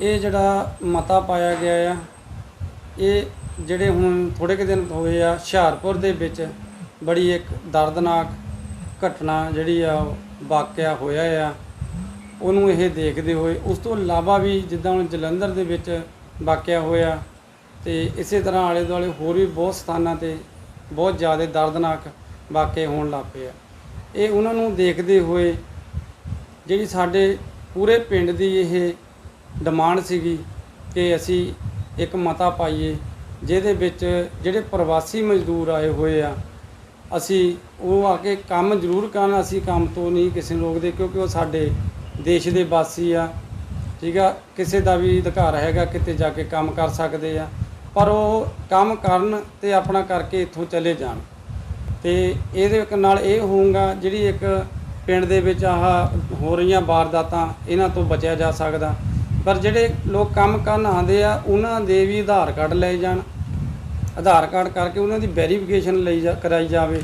ਇਹ ਜਿਹੜਾ ਮਤਾ ਪਾਇਆ ਗਿਆ ਆ, ਇਹ ਜਿਹੜੇ ਹੁਣ ਥੋੜੇ ਕੁ ਦਿਨ ਹੋਏ ਆ, ਹੁਸ਼ਿਆਰਪੁਰ ਦੇ ਵਿੱਚ ਬੜੀ ਇੱਕ ਦਰਦਨਾਕ ਘਟਨਾ ਜਿਹੜੀ ਆ ਉਹ ਵਾਕਿਆ ਹੋਇਆ ਆ। ਉਹਨੂੰ ਇਹ ਦੇਖਦੇ ਹੋਏ, ਉਸ ਤੋਂ ਇਲਾਵਾ ਵੀ ਜਿੱਦਾਂ ਹੁਣ ਜਲੰਧਰ ਦੇ ਵਿੱਚ ਵਾਕਿਆ ਹੋਇਆ ਤੇ ਇਸੇ ਤਰ੍ਹਾਂ ਆਲੇ ਦੁਆਲੇ ਹੋਰ ਵੀ ਬਹੁਤ ਸਥਾਨਾਂ ਤੇ ਬਹੁਤ ਜ਼ਿਆਦਾ ਦਰਦਨਾਕ ਵਾਕਿਆ ਹੋਣ ਲੱਗ ਪਏ ਆ ਇਹ ਉਹਨਾਂ ਨੂੰ ਦੇਖਦੇ ਹੋਏ ਜਿਹੜੀ ਸਾਡੇ ਪੂਰੇ ਪਿੰਡ ਦੀ ਇਹ ਡਿਮਾਂਡ ਸੀਗੀ ਕਿ ਅਸੀਂ ਇੱਕ ਮਤਾ ਪਾਈਏ, ਜਿਹਦੇ ਵਿੱਚ ਜਿਹੜੇ ਪ੍ਰਵਾਸੀ ਮਜ਼ਦੂਰ ਆਏ ਹੋਏ ਆ, ਅਸੀਂ ਉਹ ਆ ਕੇ ਕੰਮ ਜ਼ਰੂਰ ਕਰਨ, ਅਸੀਂ ਕੰਮ ਤੋਂ ਨਹੀਂ ਕਿਸੇ ਨੂੰ ਰੋਕਦੇ, ਕਿਉਂਕਿ ਉਹ ਸਾਡੇ ਦੇਸ਼ ਦੇ ਵਾਸੀ ਆ, ਠੀਕ ਆ, ਕਿਸੇ ਦਾ ਵੀ ਅਧਿਕਾਰ ਹੈਗਾ, ਕਿਤੇ ਜਾ ਕੇ ਕੰਮ ਕਰ ਸਕਦੇ ਆ, ਪਰ ਉਹ ਕੰਮ ਕਰਨ ਤੇ ਆਪਣਾ ਕਰਕੇ ਇੱਥੋਂ ਚਲੇ ਜਾਣ। ਤੇ ਇਹਦੇ ਨਾਲ ਇਹ ਹੋਊਗਾ, ਜਿਹੜੀ ਇੱਕ ਪਿੰਡ ਦੇ ਵਿੱਚ ਆਹ ਹੋ ਰਹੀਆਂ ਵਾਰਦਾਤਾਂ, ਇਹਨਾਂ ਤੋਂ ਬਚਿਆ ਜਾ ਸਕਦਾ। ਪਰ ਜਿਹੜੇ ਲੋਕ ਕੰਮ ਕਰਨ ਆਉਂਦੇ ਆ, ਉਹਨਾਂ ਦੇ ਵੀ ਆਧਾਰ ਕਾਰਡ ਲਏ ਜਾਣ। ਆਧਾਰ ਕਾਰਡ ਕਰਕੇ ਉਹਨਾਂ ਦੀ ਵੈਰੀਫਿਕੇਸ਼ਨ ਲਈ ਜਾ, ਕਰਾਈ ਜਾਵੇ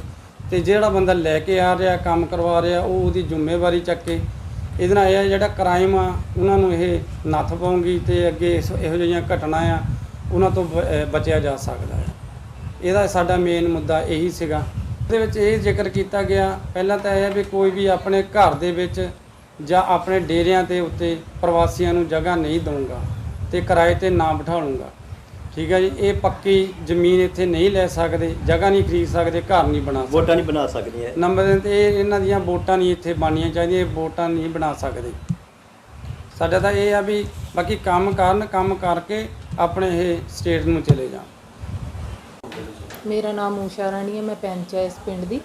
ਤੇ ਜਿਹੜਾ ਬੰਦਾ ਲੈ ਕੇ ਆ ਰਿਹਾ, ਕੰਮ ਕਰਵਾ ਰਿਹਾ, ਉਹ ਉਹਦੀ ਜ਼ਿੰਮੇਵਾਰੀ ਚੱਕੇ ਇਹਦੇ ਨਾਲ ਇਹ ਆ ਜਿਹੜਾ ਕ੍ਰਾਈਮ ਆ, ਉਹਨਾਂ ਨੂੰ ਇਹ ਨੱਥ ਪਾਉਂਗੀ ਤੇ ਅੱਗੇ ਇਸ- ਇਹੋ ਜਿਹੀਆਂ ਘਟਨਾ ਆ, ਉਹਨਾਂ ਤੋਂ ਬ- ਅਹ ਬਚਿਆ ਜਾ ਸਕਦਾ ਹੈ ਇਹਦਾ ਸਾਡਾ ਮੇਨ ਮੁੱਦਾ ਇਹੀ ਸੀਗਾ। ਇਹਦੇ ਵਿੱਚ ਇਹ ਜ਼ਿਕਰ ਕੀਤਾ ਗਿਆ, ਪਹਿਲਾਂ ਤਾਂ ਇਹ ਹੈ ਵੀ ਕੋਈ ਵੀ ਆਪਣੇ ਘਰ ਦੇ ਵਿੱਚ ਜਾਂ ਆਪਣੇ ਡੇਰਿਆਂ ਤੇ ਉੱਤੇ ਪ੍ਰਵਾਸੀਆਂ ਨੂੰ ਜਗ੍ਹਾ ਨਹੀਂ ਦਊਂਗਾ ਤੇ ਕਿਰਾਏ ਤੇ ਨਾ ਬਿਠਾਲੂੰਗਾ ਠੀਕ ਹੈ ਜੀ ਇਹ ਪੱਕੀ ਜ਼ਮੀਨ ਇੱਥੇ ਨਹੀਂ ਲੈ ਸਕਦੇ ਜਗ੍ਹਾ ਨਹੀਂ ਖਰੀਦ ਸਕਦੇ ਘਰ ਨਹੀਂ ਬਣਾ ਸਕਦੇ। ਵੋਟਾਂ ਨਹੀਂ ਬਣਾ ਸਕਦੀਆਂ। ਨੰਬਰ ਦਿਨ ਤੇ ਇਹ ਇਹਨਾਂ ਦੀਆਂ ਵੋਟਾਂ ਨਹੀਂ ਇੱਥੇ ਬਣਨੀਆਂ ਚਾਹੀਦੀਆਂ ਇਹ ਵੋਟਾਂ ਨਹੀਂ ਬਣਾ ਸਕਦੇ। ਸਾਡਾ ਤਾਂ ਇਹ ਆ ਵੀ ਬਾਕੀ ਕੰਮ ਕਰਨ ਕੰਮ ਕਰਕੇ ਆਪਣੇ ਇਹ ਸਟੇਟ ਨੂੰ ਚਲੇ ਜਾਣ। ਮੇਰਾ ਨਾਮ ਊਸ਼ਾ ਰਾਣੀ ਹੈ ਮੈਂ ਪੰਚ ਹਾਂ ਇਸ ਪਿੰਡ ਦੀ।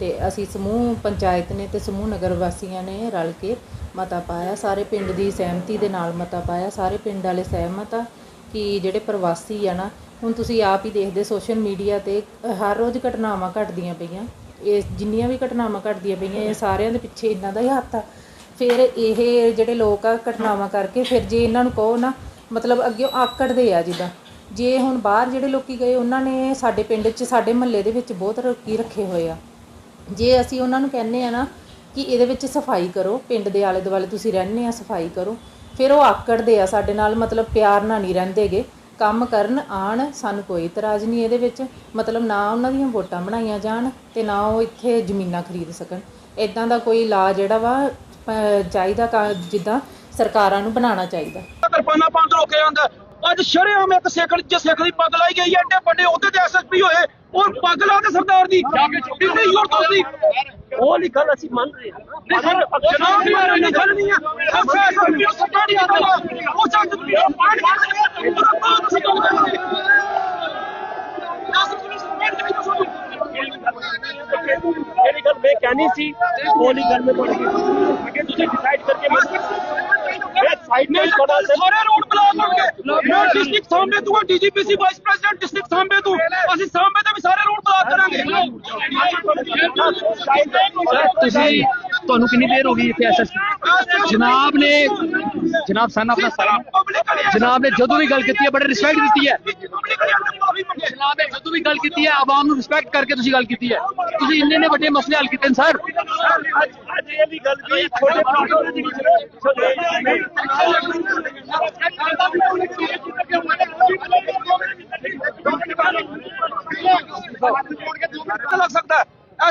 ਤੇ ਅਸੀਂ ਸਮੂਹ ਪੰਚਾਇਤ ਨੇ ਤੇ ਸਮੂਹ ਨਗਰ ਵਾਸੀਆਂ ਨੇ ਰਲ ਕੇ ਮਤਾ ਪਾਇਆ। ਸਾਰੇ ਪਿੰਡ ਦੀ ਸਹਿਮਤੀ ਦੇ ਨਾਲ ਮਤਾ ਪਾਇਆ। ਸਾਰੇ ਪਿੰਡ ਵਾਲੇ ਸਹਿਮਤ ਆ ਕਿ ਜਿਹੜੇ ਪ੍ਰਵਾਸੀ ਆ ਨਾ, ਹੁਣ ਤੁਸੀਂ ਆਪ ਹੀ ਦੇਖਦੇ ਸੋਸ਼ਲ ਮੀਡੀਆ ਤੇ, ਹਰ ਰੋਜ਼ ਘਟਨਾਵਾਂ ਘਟਦੀਆਂ ਪਈਆਂ। ਇਹ ਜਿੰਨੀਆਂ ਵੀ ਘਟਨਾਵਾਂ ਘਟਦੀਆਂ ਪਈਆਂ, ਇਹ ਸਾਰਿਆਂ ਦੇ ਪਿੱਛੇ ਇਹਨਾਂ ਦਾ ਹੀ ਹੱਥ ਆ। ਫਿਰ ਇਹ ਜਿਹੜੇ ਲੋਕ ਆ ਘਟਨਾਵਾਂ ਕਰਕੇ, ਫਿਰ ਜੇ ਇਹਨਾਂ ਨੂੰ ਕਹੋ ਨਾ, ਮਤਲਬ ਅੱਗੇ ਆਕੜਦੇ ਆ ਜਿੱਦਾਂ। ਜੇ ਹੁਣ ਬਾਹਰ ਜਿਹੜੇ ਲੋਕੀ ਗਏ, ਉਹਨਾਂ ਨੇ ਸਾਡੇ ਪਿੰਡ 'ਚ, ਸਾਡੇ ਮਹੱਲੇ ਦੇ ਵਿੱਚ ਬਹੁਤ ਰੋਕੀ ਰੱਖੇ ਹੋਏ ਆ। ਜੇ ਅਸੀਂ ਉਹਨਾਂ ਨੂੰ ਕਹਿੰਨੇ ਆ ਨਾ ਕਿ ਇਹਦੇ ਵਿੱਚ ਸਫ਼ਾਈ ਕਰੋ, ਪਿੰਡ ਦੇ ਆਲੇ ਦੁਆਲੇ ਤੁਸੀਂ ਰਹਿੰਦੇ ਆ, ਸਫ਼ਾਈ ਕਰੋ, ਫਿਰ ਉਹ ਆਕੜਦੇ ਆ ਸਾਡੇ ਨਾਲ, ਮਤਲਬ ਪਿਆਰ ਨਾਲ ਨਹੀਂ ਰਹਿੰਦੇਗੇ। ਕੰਮ ਕਰਨ ਆਣ ਸਾਨੂੰ ਕੋਈ ਇਤਰਾਜ਼ ਨਹੀਂ ਇਹਦੇ ਵਿੱਚ। ਮਤਲਬ ਨਾ ਉਹਨਾਂ ਦੀਆਂ ਵੋਟਾਂ ਬਣਾਈਆਂ ਜਾਣ ਤੇ ਨਾ ਉਹ ਇੱਥੇ ਜ਼ਮੀਨਾਂ ਖਰੀਦ ਸਕਣ। ਇਦਾਂ ਦਾ ਕੋਈ ਲਾ ਜਿਹੜਾ ਵਾ ਚਾਹੀਦਾ ਕਾ- ਜਿੱਦਾਂ ਸਰਕਾਰਾਂ ਨੂੰ ਬਣਾਉਣਾ ਚਾਹੀਦਾ। ਕਿਰਪਾਨਾ ਬੰਦ ਰੋਕੇ ਜਾਂਦਾ ਅੱਜ ਸ਼ਰੇਆਮ ਇੱਕ ਸਿੱਖ ਚ ਸਿੱਖ ਦੀ ਪੱਗ ਲਾਈ ਗਈ ਐਡੇ ਵੱਡੇ ਉਹਦੇ ਤੇ ਐਸਐਸਪੀ ਹੋਏ ਔਰ ਪੱਗ ਲਾ ਕੇ ਸਰਦਾਰ ਦੀ ਕਿੰਨੀ ਜ਼ੋਰ ਤੁਸੀਂ ਉਹ ਨਹੀਂ ਗੱਲ ਅਸੀਂ ਮੰਨ ਰਹੇ ਹਾਂ ਸਰ ਜਨਾਬ ਦੀ ਮਾਰਨ ਦੀ ਗੱਲ ਨਹੀਂ ਹੈ ਸਰ ਫੈਸਲਾ ਵੀ ਸਰਕਾਰ ਦੀ ਗੱਲ ਹੈ ਉਹ ਚੱਕ ਪਾਣੀ ਤੁਸੀਂ ਗੱਲ ਕਰਦੇ ਜਿਹੜੀ ਗੱਲ ਮੈਂ ਕਹਿਣੀ ਸੀ ਉਹ ਨਹੀਂ ਗੱਲ ਮੈਂ ਤੁਹਾਡੀ ਕੀਤੀ ਅੱਗੇ ਤੁਸੀਂ ਡਿਸਾਈਡ ਕਰਕੇ ਮੈਂ ਸਾਈਡ ਮੈਂ ਤੇ ਖੜਾ ਸੀ ਸਾਰੇ ਰੋਡ ਬਲਾਕ ਹੋਣਗੇ ਮੈਂ ਡਿਸਟ੍ਰਿਕਟ ਸਾਹਮਣੇ ਤੋਂ ਡੀਜੀਪੀਸੀ ਵਾਈਸ ਪ੍ਰੈਜ਼ੀਡੈਂਟ ਡਿਸਟ੍ਰਿਕਟ ਸਾਹਮਣੇ ਤੋਂ ਅਸੀਂ ਸਾਹਮਣੇ ਤੇ ਵੀ ਸਾਰੇ ਰੋਡ ਬਲਾਕ ਕਰਾਂਗੇ ਤੁਸੀਂ ਤੁਹਾਨੂੰ ਕਿੰਨੀ ਦੇਰ ਹੋ ਗਈ ਇੱਥੇ ਐਸਐਸ ਜਨਾਬ ਨੇ ਜਨਾਬ ਸਾਨੂੰ ਆਪਣਾ ਸਾਰਾ ਜਨਾਬ ਨੇ ਜਦੋਂ ਵੀ ਗੱਲ ਕੀਤੀ ਹੈ ਬੜੇ ਰਿਸਪੈਕਟ ਦਿੱਤੀ ਹੈ ਜਨਾਬ ਨੇ ਜਦੋਂ ਵੀ ਗੱਲ ਕੀਤੀ ਹੈ ਆਵਾਮ ਨੂੰ ਰਿਸਪੈਕਟ ਕਰਕੇ ਤੁਸੀਂ ਗੱਲ ਕੀਤੀ ਹੈ ਤੁਸੀਂ ਇੰਨੇ ਨੇ ਵੱਡੇ ਮਸਲੇ ਹੱਲ ਕੀਤੇ ਨੇ ਸਰ ਅੱਜ ਇਹ ਵੀ ਗੱਲ ਵੀ ਛੋਟੇ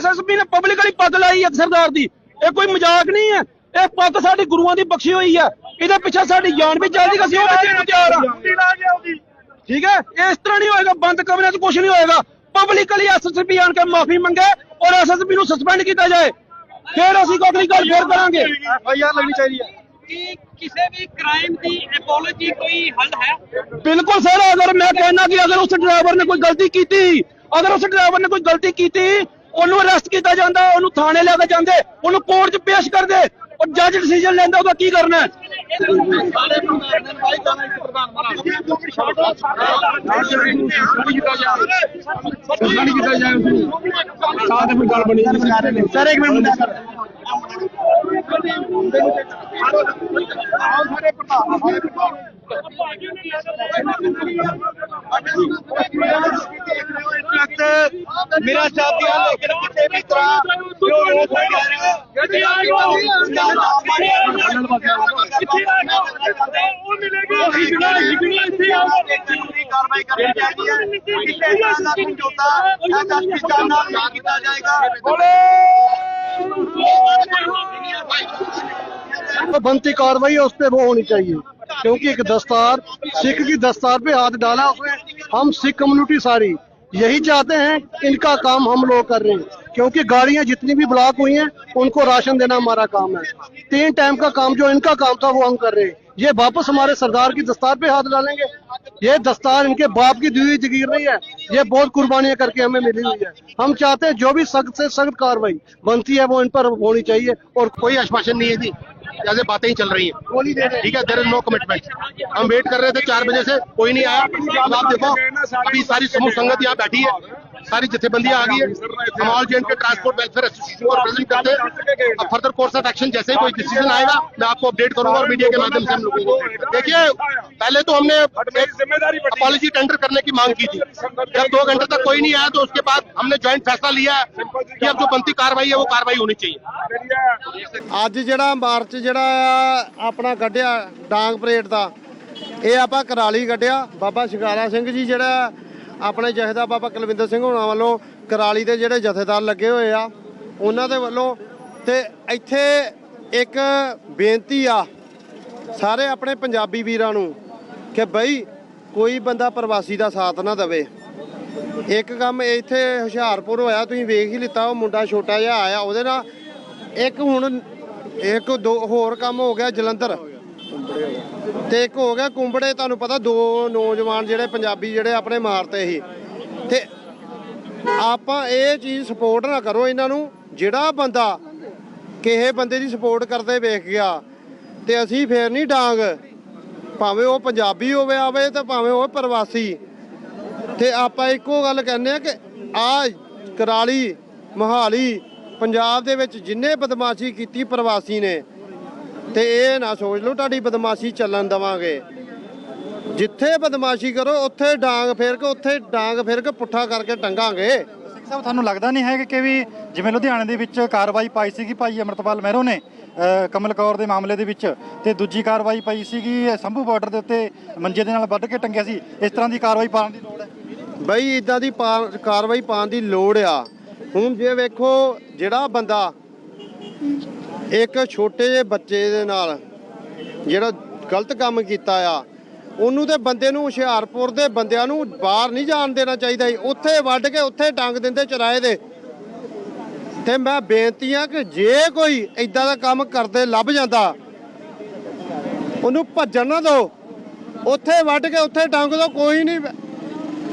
ਐਸਐਸਪੀ ਨੇ ਪਬਲਿਕਲੀ ਪੱਗ ਲਾਈ ਹੈ ਸਰਦਾਰ ਦੀ। ਇਹ ਕੋਈ ਮਜ਼ਾਕ ਨਹੀਂ ਹੈ। ਇਹ ਪੱਗ ਸਾਡੀ ਗੁਰੂਆਂ ਦੀ ਬਖਸ਼ੀ ਹੋਈ ਹੈ ਇਹਦੇ ਪਿੱਛੇ ਸਾਡੀ ਜਾਨ ਵੀ ਚੱਲਦੀ ਅਸੀਂ ਉਹ ਵੀ ਦੇਣ ਤਿਆਰ ਹਾਂ ਠੀਕ ਹੈ? ਇਸ ਤਰ੍ਹਾਂ ਨਹੀਂ ਹੋਏਗਾ ਬੰਦ ਕਮਰਿਆਂ 'ਚ ਕੁਝ ਨਹੀਂ ਹੋਏਗਾ। ਪਬਲਿਕਲੀ ਐਸਐਸਪੀ ਆਣ ਕੇ ਮਾਫੀ ਮੰਗੇ ਔਰ ਐਸਐਸਪੀ ਨੂੰ ਸਸਪੈਂਡ ਕੀਤਾ ਜਾਏ। ਫਿਰ ਅਸੀਂ ਕੋਈ ਅਗਲੀ ਗੱਲ ਫੇਰ ਕਰਾਂਗੇ। ਯਾਰ ਲੱਗਣੀ ਚਾਹੀਦੀ ਹੈ। ਕੀ ਕਿਸੇ ਵੀ ਕ੍ਰਾਈਮ ਦੀ ਐਪੋਲੋਜੀ ਕੋਈ ਹੱਲ ਹੈ? ਬਿਲਕੁਲ ਸਰ ਅਗਰ ਮੈਂ ਕਹਿਣਾ ਕਿ ਅਗਰ ਉਸ ਡਰਾਈਵਰ ਨੇ ਕੋਈ ਗਲਤੀ ਕੀਤੀ ਅਗਰ ਉਸ ਡਰਾਈਵਰ ਨੇ ਕੋਈ ਗਲਤੀ ਕੀਤੀ ਉਹਨੂੰ ਅਰੈਸਟ ਕੀਤਾ ਜਾਂਦਾ, ਉਹਨੂੰ ਥਾਣੇ ਲੈ ਕੇ ਜਾਂਦੇ, ਉਹਨੂੰ ਕੋਰਟ 'ਚ ਪੇਸ਼ ਕਰਦੇ। ਔਰ ਜੱਜ ਡਿਸੀਜਨ ਲੈਂਦਾ, ਉਹਦਾ ਕੀ ਕਰਨਾ ਹੈ? ਸਰ, ਇੱਕ ਮਿੰਟ ਮੇਰਾ ਸਾਥੀਆਂ ਲੇਕਿਨ ਕਿਸੇ ਵੀ ਤਰ੍ਹਾਂ ਜੋ ਰੋਕ ਗੱਡੀ ਆ ਗਈ ਉਹ ਮਿਲੇਗੀ। ਕਾਨੂੰਨੀ ਕਾਰਵਾਈ ਕਰਨੀ ਚਾਹੀਦੀ ਹੈ। ਕਿਸੇ ਤਰ੍ਹਾਂ तो बनती कार्रवाई है उस पर वो होनी चाहिए। क्योंकि एक दस्तार, सिख की दस्तार पे हाथ डाला उसने। हम सिख कम्युनिटी सारी, यही चाहते हैं, इनका काम हम लोग कर रहे हैं। क्योंकि गाड़ियाँ जितनी भी ब्लॉक हुई हैं, उनको राशन देना हमारा काम है। तीन टाइम का काम, जो इनका काम था, वो हम कर रहे हैं। ये वापस हमारे सरदार की दस्तार पे हाथ डालेंगे। ये दस्तार इनके बाप की दी हुई जगीर नहीं है। ये बहुत कुर्बानियाँ करके हमें मिली हुई है। हम चाहते हैं, जो भी सख्त से सख्त कार्रवाई बनती है, वो इन पर होनी चाहिए, और कोई आश्वासन नहीं है जैसे बातें ही चल रही हैं ठीक है देर इज नो कमिटमेंट हम वेट कर रहे थे चार बजे से कोई नहीं आया अब आप देखो अभी सारी समूह संगत यहाँ बैठी है सारी जथेबंदियां आ गई है हम all J K transport welfare association को रिप्रेजेंट करते हैं अब फर्दर कोर्स ऑफ एक्शन जैसे ही कोई डिसीजन आएगा मैं आपको अपडेट करूंगा और मीडिया के माध्यम से हम लोगों को देखिए पहले तो हमने एक अपॉलॉजी टेंडर करने की मांग की थी जब दो घंटे तक कोई नहीं आया तो उसके बाद हमने ज्वाइंट फैसला लिया है कि अब जो बनती कार्रवाई है वो कार्रवाई होनी चाहिए ਅੱਜ ਜਿਹੜਾ ਮਾਰਚ ਜਿਹੜਾ ਆ ਆਪਣਾ ਕੱਢਿਆ ਡਾਂਗ ਪਰੇਡ ਦਾ ਇਹ ਆਪਾਂ ਕਰਾਲੀ ਕੱਢਿਆ ਬਾਬਾ ਸ਼ਿਕਾਰਾ ਸਿੰਘ ਜੀ ਜਿਹੜਾ ਆਪਣੇ ਜਥੇਦਾਰ ਬਾਬਾ ਕੁਲਵਿੰਦਰ ਸਿੰਘ ਹੋਣਾ ਵੱਲੋਂ ਕਰਾਲੀ ਦੇ ਜਿਹੜੇ ਜਥੇਦਾਰ ਲੱਗੇ ਹੋਏ ਆ, ਉਹਨਾਂ ਦੇ ਵੱਲੋਂ ਤੇ ਇੱਥੇ ਇੱਕ ਬੇਨਤੀ ਆ ਸਾਰੇ ਆਪਣੇ ਪੰਜਾਬੀ ਵੀਰਾਂ ਨੂੰ ਕਿ ਬਈ ਕੋਈ ਬੰਦਾ ਪ੍ਰਵਾਸੀ ਦਾ ਸਾਥ ਨਾ ਦੇਵੇ। ਇੱਕ ਕੰਮ ਇੱਥੇ ਹੁਸ਼ਿਆਰਪੁਰ ਹੋਇਆ, ਤੁਸੀਂ ਵੇਖ ਹੀ ਲਿੱਤਾ, ਉਹ ਮੁੰਡਾ ਛੋਟਾ ਜਿਹਾ ਆਇਆ, ਉਹਦੇ ਨਾਲ ਇੱਕ ਹੁਣ ਇੱਕ ਦੋ ਹੋਰ ਕੰਮ ਹੋ ਗਿਆ ਜਲੰਧਰ। ਤੇ ਇੱਕ ਹੋ ਗਿਆ ਕੁੰਬੜੇ, ਤੁਹਾਨੂੰ ਪਤਾ ਦੋ ਨੌਜਵਾਨ ਜਿਹੜੇ ਪੰਜਾਬੀ ਜਿਹੜੇ ਆਪਣੇ ਮਾਰਤੇ ਸੀ। ਤੇ ਆਪਾਂ ਇਹ ਚੀਜ਼ ਸਪੋਰਟ ਨਾ ਕਰੋ ਇਹਨਾਂ ਨੂੰ, ਜਿਹੜਾ ਬੰਦਾ ਕਿਸੇ ਬੰਦੇ ਦੀ ਸਪੋਰਟ ਕਰਦੇ ਵੇਖ ਗਿਆ, ਤੇ ਅਸੀਂ ਫੇਰ ਨਹੀਂ ਡਾਂਗ। ਭਾਵੇਂ ਉਹ ਪੰਜਾਬੀ ਹੋਵੇ, ਆਵੇ ਤੇ ਭਾਵੇਂ ਉਹ ਪ੍ਰਵਾਸੀ। ਤੇ ਆਪਾਂ ਇੱਕੋ ਗੱਲ ਕਹਿੰਦੇ ਆ ਕਿ ਆ ਕਰਾਲੀ, ਮੋਹਾਲੀ, ਪੰਜਾਬ ਦੇ ਵਿੱਚ ਜਿੰਨੇ ਬਦਮਾਸ਼ੀ ਕੀਤੀ ਪ੍ਰਵਾਸੀ ਨੇ ਤੇ ਇਹ ਨਾ ਸੋਚ ਲਓ ਤੁਹਾਡੀ ਬਦਮਾਸ਼ੀ ਚੱਲਣ ਦਵਾਂਗੇ। ਜਿੱਥੇ ਬਦਮਾਸ਼ੀ ਕਰੋ ਉੱਥੇ ਡਾਂਗ ਫੇਰ ਕੇ ਉੱਥੇ ਡਾਂਗ ਫੇਰ ਕੇ ਪੁੱਠਾ ਕਰਕੇ ਟੰਗਾਂਗੇ ਸਿੰਘ ਸਾਹਿਬ ਤੁਹਾਨੂੰ ਲੱਗਦਾ ਨਹੀਂ ਹੈ ਕਿ ਵੀ ਜਿਵੇਂ ਲੁਧਿਆਣੇ ਦੇ ਵਿੱਚ ਕਾਰਵਾਈ ਪਾਈ ਸੀਗੀ ਭਾਈ ਅਮਰਤਪਾਲ ਮਹਿਰੋ ਨੇ ਕਮਲ ਕੌਰ ਦੇ ਮਾਮਲੇ ਦੇ ਵਿੱਚ ਤੇ ਦੂਜੀ ਕਾਰਵਾਈ ਪਾਈ ਸੀਗੀ ਸੰਭੂ ਬਾਰਡਰ ਦੇ ਉੱਤੇ ਮੰਜੇ ਦੇ ਨਾਲ ਵੱਢ ਕੇ ਟੰਗਿਆ ਸੀ। ਇਸ ਤਰ੍ਹਾਂ ਦੀ ਕਾਰਵਾਈ ਪਾਉਣ ਦੀ ਲੋੜ ਹੈ? ਬਈ ਇਦਾਂ ਦੀ ਕਾਰਵਾਈ ਪਾਉਣ ਦੀ ਲੋੜ ਆ। ਹੁਣ ਜੇ ਵੇਖੋ ਜਿਹੜਾ ਬੰਦਾ ਇੱਕ ਛੋਟੇ ਜਿਹੇ ਬੱਚੇ ਦੇ ਨਾਲ ਜਿਹੜਾ ਗਲਤ ਕੰਮ ਕੀਤਾ ਆ, ਉਹਨੂੰ ਤੇ ਬੰਦੇ ਨੂੰ ਹੁਸ਼ਿਆਰਪੁਰ ਦੇ ਬੰਦਿਆਂ ਨੂੰ ਬਾਹਰ ਨਹੀਂ ਜਾਣ ਦੇਣਾ ਚਾਹੀਦਾ ਸੀ ਉੱਥੇ ਵੱਢ ਕੇ ਉੱਥੇ ਟੰਗ ਦਿੰਦੇ, ਚਰਾਏ ਦੇ। ਤੇ ਮੈਂ ਬੇਨਤੀ ਆ ਕਿ ਜੇ ਕੋਈ ਇਦਾਂ ਦਾ ਕੰਮ ਕਰਦੇ ਲੱਭ ਜਾਂਦਾ, ਉਹਨੂੰ ਭੱਜਣ ਨਾ ਦਿਓ। ਉੱਥੇ ਵੱਢ ਕੇ ਉੱਥੇ ਟੰਗ ਦਿਓ, ਕੋਈ ਨਹੀਂ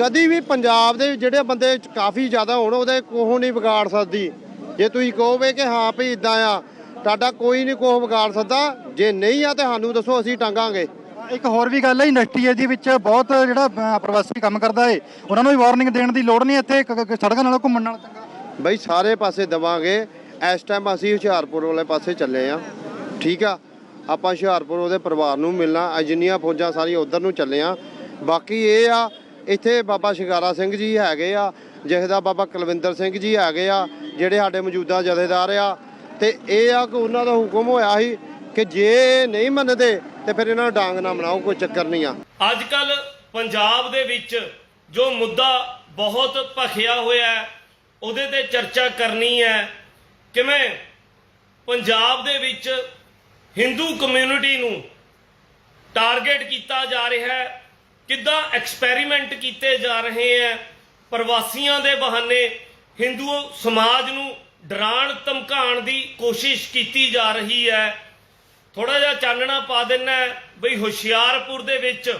ਕਦੀ ਵੀ ਪੰਜਾਬ ਦੇ ਜਿਹੜੇ ਬੰਦੇ ਕਾਫੀ ਜ਼ਿਆਦਾ ਹੋਣ, ਉਹਦੇ ਕੋਹ ਨਹੀਂ ਵਿਗਾੜ ਸਕਦੀ। ਜੇ ਤੁਸੀਂ ਕਹੋਗੇ ਕਿ ਹਾਂ ਭਈ ਇਦਾਂ ਆ ਤੁਹਾਡਾ ਕੋਈ ਨਹੀਂ ਕੋਹ ਵਿਗਾੜ ਸਕਦਾ। ਜੇ ਨਹੀਂ ਆ ਤੇ ਸਾਨੂੰ ਦੱਸੋ ਅਸੀਂ ਟੰਗਾਂਗੇ। ਇੱਕ ਹੋਰ ਵੀ ਗੱਲ ਹੈ ਇੰਡਸਟਰੀ ਦੇ ਵਿੱਚ ਬਹੁਤ ਜਿਹੜਾ ਪ੍ਰਵਾਸੀ ਕੰਮ ਕਰਦਾ ਏ ਉਹਨਾਂ ਨੂੰ ਵੀ ਵਾਰਨਿੰਗ ਦੇਣ ਦੀ ਲੋੜ ਨਹੀਂ ਇੱਥੇ ਸੜਕਾਂ ਨਾਲ ਘੁੰਮਣ ਨਾਲ ਚੰਗਾ। ਬਈ ਸਾਰੇ ਪਾਸੇ ਦਵਾਂਗੇ। ਇਸ ਟਾਈਮ ਅਸੀਂ ਹੁਸ਼ਿਆਰਪੁਰ ਵਾਲੇ ਪਾਸੇ ਚੱਲੇ ਆ। ਠੀਕ ਆ? ਆਪਾਂ ਹੁਸ਼ਿਆਰਪੁਰ ਉਹਦੇ ਪਰਿਵਾਰ ਨੂੰ ਮਿਲਣਾ ਜਿੰਨੀਆਂ ਫੌਜਾਂ ਸਾਰੀਆਂ ਉਧਰ ਨੂੰ ਚੱਲੇ ਆ। ਬਾਕੀ ਇਹ ਆ ਇੱਥੇ ਬਾਬਾ ਸ਼ਿਕਾਰਾ ਸਿੰਘ ਜੀ ਹੈਗੇ ਆ ਜਥੇਦਾਰ ਬਾਬਾ ਕੁਲਵਿੰਦਰ ਸਿੰਘ ਜੀ ਹੈਗੇ ਆ ਜਿਹੜੇ ਸਾਡੇ ਮੌਜੂਦਾ ਜਥੇਦਾਰ ਆ। ਤੇ ਇਹ ਆ ਕਿ ਉਹਨਾਂ ਦਾ ਹੁਕਮ ਹੋਇਆ ਸੀ ਕਿ ਜੇ ਨਹੀਂ ਮੰਨਦੇ ਤੇ ਫਿਰ ਇਹਨਾਂ ਨੂੰ ਡਾਂਗ ਨਾ ਬਣਾਓ ਕੋਈ ਚੱਕਰ ਨਹੀਂ ਆ। ਅੱਜ ਕੱਲ ਪੰਜਾਬ ਦੇ ਵਿੱਚ ਜੋ ਮੁੱਦਾ ਬਹੁਤ ਭਖਿਆ ਹੋਇਆ ਹੈ, ਉਹਦੇ ਤੇ ਚਰਚਾ ਕਰਨੀ ਹੈ। ਕਿਵੇਂ? ਪੰਜਾਬ ਦੇ ਵਿੱਚ ਹਿੰਦੂ ਕਮਿਊਨਿਟੀ ਨੂੰ ਟਾਰਗੇਟ ਕੀਤਾ ਜਾ ਰਿਹਾ ਹੈ, ਕਿੱਦਾਂ ਐਕਸਪੈਰੀਮੈਂਟ ਕੀਤੇ ਜਾ ਰਹੇ ਹੈ, ਪ੍ਰਵਾਸੀਆਂ ਦੇ ਬਹਾਨੇ ਹਿੰਦੂ ਸਮਾਜ ਨੂੰ ਡਰਾਣ ਧਮਕਾਉਣ ਦੀ ਕੋਸ਼ਿਸ਼ ਕੀਤੀ ਜਾ ਰਹੀ ਹੈ। ਥੋੜਾ ਜਿਹਾ ਚਾਨਣਾ ਪਾ ਦੇਣਾ ਬਈ ਹੁਸ਼ਿਆਰਪੁਰ ਦੇ ਵਿੱਚ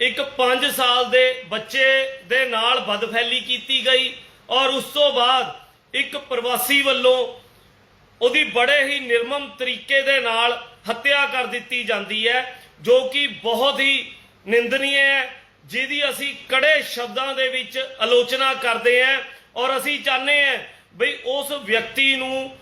ਇੱਕ 5 ਸਾਲ ਦੇ ਬੱਚੇ ਦੇ ਨਾਲ ਬਦਫੈਲੀ ਕੀਤੀ ਗਈ ਔਰ ਉਸ ਤੋਂ ਬਾਅਦ ਇੱਕ ਪ੍ਰਵਾਸੀ ਵੱਲੋਂ ਉਹਦੀ ਬੜੇ ਹੀ ਨਿਰਮਮ ਤਰੀਕੇ ਦੇ ਨਾਲ ਹੱਤਿਆ ਕਰ ਦਿੱਤੀ ਜਾਂਦੀ ਹੈ, ਜੋ ਕਿ ਬਹੁਤ ਹੀ ਨਿੰਦਨੀय ਹੈ, ਜਿਹਦੀ ਅਸੀਂ ਕੜੇ ਸ਼ਬਦਾਂ ਦੇ ਵਿੱਚ ਆਲੋਚਨਾ ਕਰਦੇ ਹਾਂ ਔਰ ਅਸੀਂ ਚਾਹੁੰਦੇ ਹਾਂ ਬਈ ਉਸ ਵਿਅਕਤੀ ਨੂੰ,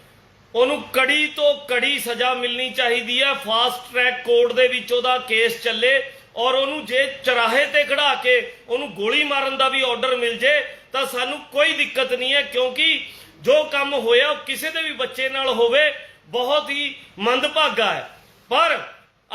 ਉਹਨੂੰ ਕੜੀ ਤੋਂ ਕੜੀ ਸਜ਼ਾ ਮਿਲਣੀ ਚਾਹੀਦੀ ਹੈ। ਫਾਸਟ ਟਰੈਕ ਕੋਰਟ ਦੇ ਵਿੱਚ ਉਹਦਾ ਕੇਸ ਚੱਲੇ ਔਰ ਉਹਨੂੰ ਜੇ ਚਰਾਹੇ ਤੇ ਖੜਾ ਕੇ ਉਹਨੂੰ ਗੋਲੀ ਮਾਰਨ ਦਾ ਵੀ ਆਰਡਰ ਮਿਲ ਜੇ, ਤਾਂ ਸਾਨੂੰ ਕੋਈ ਦਿੱਕਤ ਨਹੀਂ ਹੈ ਕਿਉਂਕਿ ਜੋ ਕੰਮ ਹੋਇਆ ਉਹ ਕਿਸੇ ਦੇ ਵੀ ਬੱਚੇ ਨਾਲ ਹੋਵੇ, ਬਹੁਤ ਹੀ ਮੰਦਭਾਗਾ ਹੈ। ਪਰ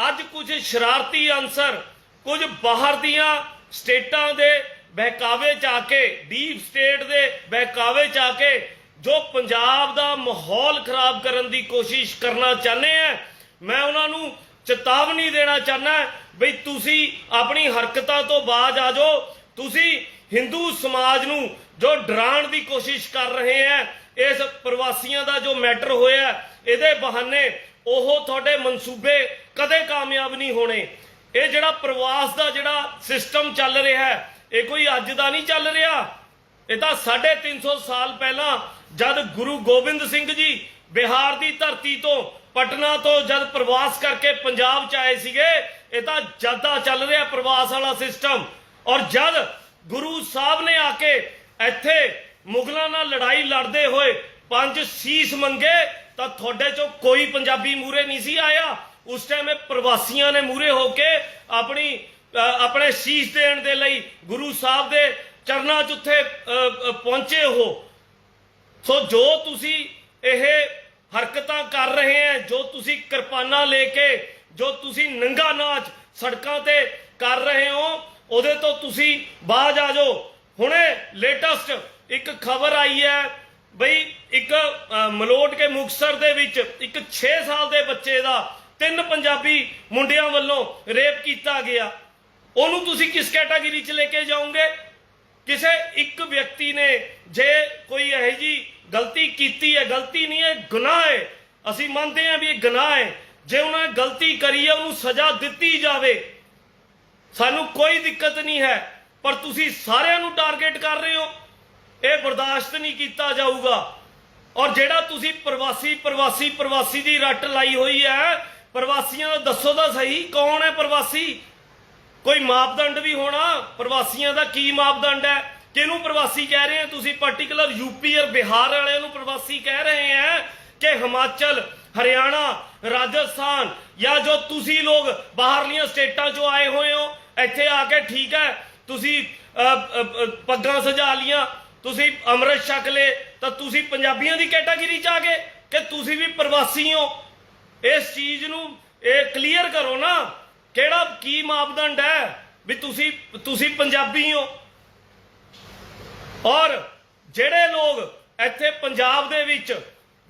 ਅੱਜ ਕੁਝ ਸ਼ਰਾਰਤੀ ਅੰਸਰ ਕੁਝ ਬਾਹਰ ਦੀਆਂ ਸਟੇਟਾਂ ਦੇ ਬਹਿਕਾਵੇ ਚ ਆ ਕੇ ਡੀਪ ਸਟੇਟ ਦੇ ਬਹਿਕਾਵੇ ਚ ਆ ਕੇ ਜੋ ਪੰਜਾਬ ਦਾ ਮਾਹੌਲ ਖਰਾਬ ਕਰਨ ਦੀ ਕੋਸ਼ਿਸ਼ ਕਰਨਾ ਚਾਹੁੰਦੇ ਆ, ਮੈਂ ਉਹਨਾਂ ਨੂੰ ਚੇਤਾਵਨੀ ਦੇਣਾ ਚਾਹੁੰਦਾ ਬਈ ਤੁਸੀਂ ਆਪਣੀ ਹਰਕਤਾਂ ਤੋਂ ਬਾਜ ਆ ਜਾਓ। ਤੁਸੀਂ ਹਿੰਦੂ ਸਮਾਜ ਨੂੰ ਜੋ ਡਰਾਉਣ ਦੀ ਕੋਸ਼ਿਸ਼ ਕਰ ਰਹੇ ਆ, ਇਸ ਪ੍ਰਵਾਸੀਆਂ ਦਾ ਜੋ ਮੈਟਰ ਹੋਇਆ, ਇਹਦੇ ਬਹਾਨੇ ਉਹ ਤੁਹਾਡੇ ਮਨਸੂਬੇ ਕਦੇ ਕਾਮਯਾਬ ਨਹੀਂ ਹੋਣੇ। ਇਹ ਜਿਹੜਾ ਪ੍ਰਵਾਸ ਦਾ ਜਿਹੜਾ ਸਿਸਟਮ ਚੱਲ ਰਿਹਾ ਹੈ ਇਹ ਕੋਈ ਅੱਜ ਦਾ ਨਹੀਂ ਚੱਲ ਰਿਹਾ। ਇਹ ਤਾਂ 350 ਸਾਲ ਪਹਿਲਾਂ ਜਦ ਗੁਰੂ ਗੋਬਿੰਦ ਸਿੰਘ ਜੀ ਬਿਹਾਰ ਦੀ ਧਰਤੀ ਤੋਂ ਪਟਨਾ ਤੋਂ ਜਦ ਪ੍ਰਵਾਸ ਕਰਕੇ ਪੰਜਾਬ ਚ ਆਏ ਸੀਗੇ ਇਹ ਤਾਂ ਜਦਾ ਚੱਲ ਰਿਹਾ ਪ੍ਰਵਾਸ ਵਾਲਾ ਸਿਸਟਮ ਔਰ ਜਦ ਗੁਰੂ ਸਾਹਿਬ ਨੇ ਆ ਕੇ ਇੱਥੇ ਮੁਗਲਾਂ ਨਾਲ ਲੜਾਈ ਲੜਦੇ ਹੋਏ ਪੰਜ ਸੀਸ ਮੰਗੇ ਤਾਂ ਤੁਹਾਡੇ ਚੋਂ ਕੋਈ ਪੰਜਾਬੀ ਮੂਰੇ ਨਹੀਂ ਸੀ ਆਇਆ। ਉਸ ਟਾਈਮ ਇਹ ਪ੍ਰਵਾਸੀਆਂ ਨੇ ਮੂਰੇ ਹੋ ਕੇ ਆਪਣੀ ਆਪਣੇ ਸੀਸ ਦੇਣ ਦੇ ਲਈ ਗੁਰੂ ਸਾਹਿਬ ਦੇ ਚਰਨਾਂ 'ਚ ਉੱਥੇ ਅ, ਪਹੁੰਚੇ ਹੋ ਸੋ ਜੋ ਤੁਸੀਂ ਇਹ ਹਰਕਤਾਂ ਕਰ ਰਹੇ ਹੈ, ਜੋ ਤੁਸੀਂ ਕਿਰਪਾਨਾਂ ਲੈ ਕੇ, ਜੋ ਤੁਸੀਂ ਨੰਗਾ ਨਾਚ ਸੜਕਾਂ ਤੇ ਕਰ ਰਹੇ ਹੋ, ਉਹਦੇ ਤੋਂ ਤੁਸੀਂ ਬਾਜ ਆ ਜਾਓ। ਹੁਣੇ ਲੇਟੈਸਟ ਇੱਕ ਖਬਰ ਆਈ ਹੈ ਬਈ ਇੱਕ ਮਲੋਟ ਕੇ ਮੁਕਸਰ ਦੇ ਵਿੱਚ ਇੱਕ 6 ਸਾਲ ਦੇ ਬੱਚੇ ਦਾ ਤਿੰਨ ਪੰਜਾਬੀ ਮੁੰਡਿਆਂ ਵੱਲੋਂ ਰੇਪ ਕੀਤਾ ਗਿਆ। ਉਹਨੂੰ ਤੁਸੀਂ ਕਿਸ ਕੈਟਾਗਰੀ 'ਚ ਲੈ ਕੇ ਜਾਓਗੇ? ਕਿਸੇ ਇੱਕ ਵਿਅਕਤੀ ਨੇ ਜੇ ਕੋਈ ਇਹੋ ਜੀ ਗਲਤੀ ਕੀਤੀ ਹੈ, ਗਲਤੀ ਨਹੀਂ ਹੈ, ਗੁਨਾਹ ਹੈ। ਅਸੀਂ ਮੰਨਦੇ ਹਾਂ ਵੀ ਇਹ ਗੁਨਾਹ ਹੈ। ਜੇ ਉਹਨਾਂ ਨੇ ਗਲਤੀ ਕਰੀ ਹੈ, ਉਹਨੂੰ ਸਜ਼ਾ ਦਿੱਤੀ ਜਾਵੇ। ਸਾਨੂੰ ਕੋਈ ਦਿੱਕਤ ਨਹੀਂ ਹੈ, ਪਰ ਤੁਸੀਂ ਸਾਰਿਆਂ ਨੂੰ ਟਾਰਗੇਟ ਕਰ ਰਹੇ ਹੋ। ਇਹ ਬਰਦਾਸ਼ਤ ਨਹੀਂ ਕੀਤਾ ਜਾਊਗਾ। ਔਰ ਜਿਹੜਾ ਤੁਸੀਂ ਪ੍ਰਵਾਸੀ ਪ੍ਰਵਾਸੀ ਪ੍ਰਵਾਸੀ ਦੀ ਰੱਟ ਲਾਈ ਹੋਈ ਹੈ, ਪ੍ਰਵਾਸੀਆਂ ਦਾ ਦੱਸੋ ਤਾਂ ਸਹੀ, ਕੌਣ ਹੈ ਪ੍ਰਵਾਸੀ? ਕੋਈ ਮਾਪਦੰਡ ਵੀ ਹੋਣਾ? ਪ੍ਰਵਾਸੀਆਂ ਦਾ ਕੀ ਮਾਪਦੰਡ ਹੈ? ਕਿਹਨੂੰ ਪ੍ਰਵਾਸੀ ਕਹਿ ਰਹੇ ਆ? ਤੁਸੀਂ ਪਾਰਟਿਕੂਲਰ ਯੂਪੀ ਔਰ ਬਿਹਾਰ ਵਾਲਿਆਂ ਨੂੰ ਪ੍ਰਵਾਸੀ ਕਹਿ ਰਹੇ ਆ ਕਿ ਹਿਮਾਚਲ, ਹਰਿਆਣਾ, ਰਾਜਸਥਾਨ ਜਾਂ ਜੋ ਤੁਸੀਂ ਲੋਕ ਬਾਹਰਲੀਆਂ ਸਟੇਟਾਂ ਚੋਂ ਆਏ ਹੋਏ ਹੋ, ਇੱਥੇ ਆ ਕੇ ਠੀਕ ਹੈ, ਤੁਸੀਂ ਪੱਗਾਂ ਸਜਾ ਲੀਆਂ ਤੁਸੀਂ ਅੰਮ੍ਰਿਤ ਛਕ ਲਏ, ਤਾਂ ਤੁਸੀਂ ਪੰਜਾਬੀਆਂ ਦੀ ਕੈਟਾਗਰੀ ਚ ਆ ਗਏ ਕਿ ਤੁਸੀਂ ਵੀ ਪ੍ਰਵਾਸੀ ਹੋ? ਇਸ ਚੀਜ਼ ਨੂੰ ਇਹ ਕਲੀਅਰ ਕਰੋ ਨਾ, ਕਿਹੜਾ ਕੀ ਮਾਪਦੰਡ ਹੈ ਵੀ ਤੁਸੀਂ ਤੁਸੀਂ ਪੰਜਾਬੀ ਹੋ? ਔਰ ਜਿਹੜੇ ਲੋਕ ਇੱਥੇ ਪੰਜਾਬ ਦੇ ਵਿੱਚ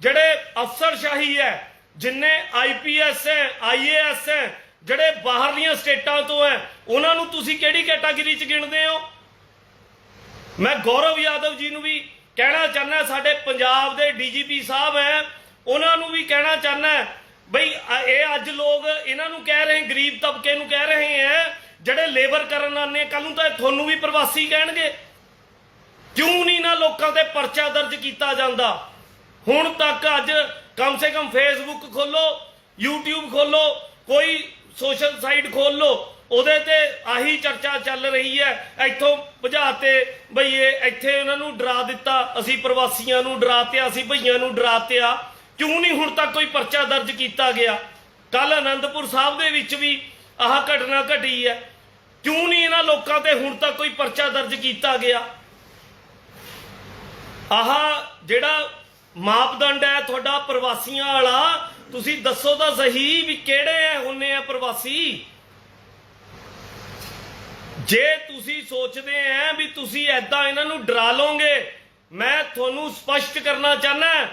ਜਿਹੜੇ ਅਫਸਰਸ਼ਾਹੀ ਹੈ, ਜਿੰਨੇ ਆਈਪੀਐਸ ਹੈ ਆਈਏਐਸ ਹੈ, ਜਿਹੜੇ ਬਾਹਰਲੀਆਂ ਸਟੇਟਾਂ ਤੋਂ ਹੈ, ਉਹਨਾਂ ਨੂੰ ਤੁਸੀਂ ਕਿਹੜੀ ਕੈਟਾਗਰੀ 'ਚ ਗਿਣਦੇ ਹੋ? ਮੈਂ ਗੌਰਵ ਯਾਦਵ ਜੀ ਨੂੰ ਵੀ ਕਹਿਣਾ ਚਾਹੁੰਦਾ, ਸਾਡੇ ਪੰਜਾਬ ਦੇ ਡੀਜੀਪੀ ਸਾਹਿਬ ਹੈ, ਉਹਨਾਂ ਨੂੰ ਵੀ ਕਹਿਣਾ ਚਾਹੁੰਦਾ, ਬਈ ਇਹ ਅੱਜ ਲੋਕ ਇਹਨਾਂ ਨੂੰ ਕਹਿ ਰਹੇ, ਗਰੀਬ ਤਬਕੇ ਨੂੰ ਕਹਿ ਰਹੇ ਹੈ, ਜਿਹੜੇ ਲੇਬਰ ਕਰਨ ਆਉਂਦੇ ਕੱਲ ਨੂੰ ਤਾਂ ਤੁਹਾਨੂੰ ਵੀ ਪ੍ਰਵਾਸੀ ਕਹਿਣਗੇ। ਕਿਉਂ ਨਹੀਂ ਨਾ ਲੋਕਾਂ ਤੇ ਪਰਚਾ ਦਰਜ ਕੀਤਾ ਜਾਂਦਾ। ਹੁਣ ਤੱਕ ਅੱਜ ਕਮ ਸੇ ਕਮ ਫੇਸਬੁੱਕ ਖੋਲੋ, YouTube ਖੋਲੋ, ਕੋਈ ਸੋਸ਼ਲ ਸਾਈਟ ਖੋਲੋ, ਉਹਦੇ ਤੇ ਆਹੀ ਚਰਚਾ ਚੱਲ ਰਹੀ ਹੈ। ਇੱਥੋਂ ਭਜਾਤੇ ਬਈ ਇਹ ਇੱਥੇ ਉਹਨਾਂ ਨੂੰ ਡਰਾ ਦਿੱਤਾ, ਅਸੀਂ ਪ੍ਰਵਾਸੀਆਂ ਨੂੰ ਡਰਾਤਿਆ ਅਸੀਂ ਭਈਆਂ ਨੂੰ ਡਰਾਤਿਆ ਕਿਉਂ ਨਹੀਂ ਹੁਣ ਤੱਕ ਕੋਈ ਪਰਚਾ ਦਰਜ ਕੀਤਾ ਗਿਆ? ਕੱਲ ਅਨੰਦਪੁਰ ਸਾਹਿਬ ਦੇ ਵਿੱਚ ਵੀ ਆਹ ਘਟਨਾ ਘਟੀ ਹੈ। ਕਿਉਂ ਨਹੀਂ ਇਹਨਾਂ ਲੋਕਾਂ ਤੇ ਹੁਣ ਤੱਕ ਕੋਈ ਪਰਚਾ ਦਰਜ ਕੀਤਾ ਗਿਆ? ਆਹ ਜਿਹੜਾ ਮਾਪਦੰਡ ਹੈ ਤੁਹਾਡਾ ਪ੍ਰਵਾਸੀਆਂ ਵਾਲਾ, ਤੁਸੀਂ ਦੱਸੋ ਤਾਂ ਸਹੀ ਵੀ ਕਿਹੜੇ ਹੈ ਹੁੰਨੇ ਆ ਪ੍ਰਵਾਸੀ? ਜੇ ਤੁਸੀਂ ਸੋਚਦੇ ਆ ਵੀ ਤੁਸੀਂ ਐਦਾਂ ਇਹਨਾਂ ਨੂੰ ਡਰਾ ਲਓਗੇ, ਮੈਂ ਤੁਹਾਨੂੰ ਸਪਸ਼ਟ ਕਰਨਾ ਚਾਹਨਾ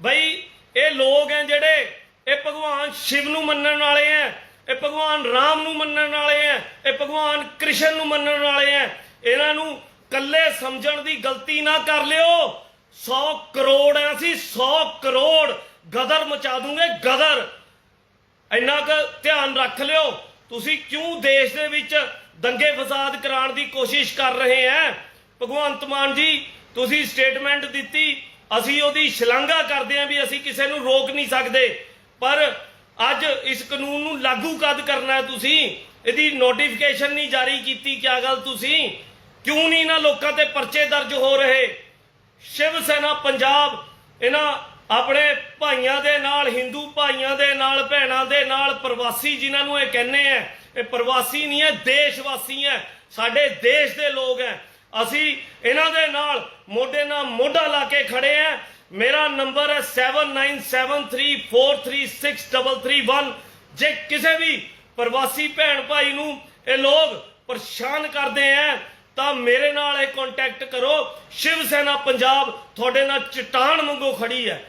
ਬਈ ਇਹ ਲੋਕ ਹੈ ਜਿਹੜੇ, ਇਹ ਭਗਵਾਨ ਸ਼ਿਵ ਨੂੰ ਮੰਨਣ ਵਾਲੇ ਹੈ ਇਹ ਭਗਵਾਨ ਰਾਮ ਨੂੰ ਮੰਨਣ ਵਾਲੇ ਹੈ ਇਹ ਭਗਵਾਨ ਕ੍ਰਿਸ਼ਨ ਨੂੰ ਮੰਨਣ ਵਾਲੇ ਹੈ ਇਹਨਾਂ ਨੂੰ ਕੱਲੇ ਸਮਝਣ ਦੀ ਗਲਤੀ ਨਾ ਕਰ ਲਿਓ। 100 ਕਰੋੜ ਐ ਅਸੀਂ 100 ਕਰੋੜ ਗਦਰ ਮਚਾ ਦੂੰਗੇ, ਗਦਰ। ਇੰਨਾ ਕੁ ਧਿਆਨ ਰੱਖ ਲਿਓ, ਤੁਸੀਂ ਕਿਉਂ ਦੇਸ਼ ਦੇ ਵਿੱਚ ਦੰਗੇ ਫਸਾਦ ਕਰਾਉਣ ਦੀ ਕੋਸ਼ਿਸ਼ ਕਰ ਰਹੇ ਹੈ ਭਗਵੰਤ ਮਾਨ ਜੀ, ਤੁਸੀਂ ਸਟੇਟਮੈਂਟ ਦਿੱਤੀ, ਅਸੀਂ ਉਹਦੀ ਸ਼ਲਾਘਾ ਕਰਦੇ ਹਾਂ ਵੀ ਅਸੀਂ ਕਿਸੇ ਨੂੰ ਰੋਕ ਨਹੀਂ ਸਕਦੇ। ਪਰ ਅੱਜ ਇਸ ਕਾਨੂੰਨ ਨੂੰ ਲਾਗੂ ਕਦ ਕਰਨਾ ਤੁਸੀਂ? ਇਹਦੀ ਨੋਟੀਫਿਕੇਸ਼ਨ ਨਹੀਂ ਜਾਰੀ ਕੀਤੀ, ਕਿਆ ਗੱਲ ਤੁਸੀਂ? ਕਿਉਂ ਨਹੀਂ ਇਹਨਾਂ ਲੋਕਾਂ ਤੇ ਪਰਚੇ ਦਰਜ ਹੋ ਰਹੇ? ਸ਼ਿਵ ਸੈਨਾ ਪੰਜਾਬ, ਇਹਨਾਂ ਆਪਣੇ ਭਾਈਆਂ ਦੇ ਨਾਲ, ਹਿੰਦੂ ਭਾਈਆਂ ਦੇ ਨਾਲ, ਭੈਣਾਂ ਦੇ ਨਾਲ, ਪ੍ਰਵਾਸੀ ਜਿਨ੍ਹਾਂ ਨੂੰ ਇਹ ਕਹਿੰਦੇ ਆ, ਇਹ ਪ੍ਰਵਾਸੀ ਨਹੀਂ ਹੈ ਦੇਸ਼ ਵਾਸੀ ਹੈ, ਸਾਡੇ ਦੇਸ਼ ਦੇ ਲੋਕ ਹੈ। ਅਸੀਂ ਇਹਨਾਂ ਦੇ ਨਾਲ ਮੋਢੇ ਨਾਲ ਮੋਢਾ ਲਾ ਕੇ ਖੜੇ ਆ। ਮੇਰਾ ਨੰਬਰ ਹੈ 7973436331 ਜੇ ਕਿਸੇ ਵੀ ਪ੍ਰਵਾਸੀ ਭੈਣ ਭਾਈ ਨੂੰ ਇਹ ਲੋਕ ਪਰੇਸ਼ਾਨ ਕਰਦੇ ਐ ਤਾਂ ਮੇਰੇ ਨਾਲ ਇਹ ਕੰਟੈਕਟ ਕਰੋ। ਸ਼ਿਵ ਸੈਨਾ ਪੰਜਾਬ, ਤੁਹਾਡੇ ਨਾਲ ਚਟਾਨ ਵਾਂਗੂ ਖੜੀ ਹੈ।